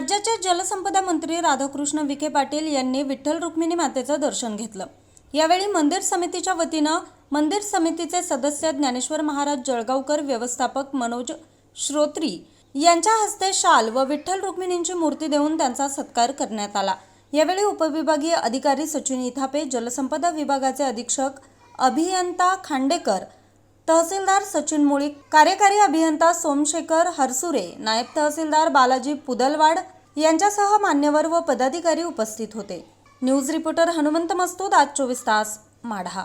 राज्याचे जलसंपदा मंत्री राधाकृष्ण विखे पाटील यांनी विठ्ठल रुक्मिणी मातेचं दर्शन घेतलं. यावेळी मंदिर समितीच्या वतीनं मंदिर समितीचे सदस्य ज्ञानेश्वर महाराज जळगावकर व्यवस्थापक मनोज श्रोत्री यांच्या हस्ते शाल व विठ्ठल रुक्मिणींची मूर्ती देऊन त्यांचा सत्कार करण्यात आला. यावेळी उपविभागीय अधिकारी सचिन इथापे जलसंपदा विभागाचे अधीक्षक अभियंता खांडेकर तहसीलदार सचिन मुळीक कार्यकारी अभियंता सोमशेखर हरसुरे नायब तहसीलदार बालाजी पुदलवाड यांच्यासह मान्यवर व पदाधिकारी उपस्थित होते. न्यूज रिपोर्टर हनुमंत मस्तूद आज चोवीस तास माढा.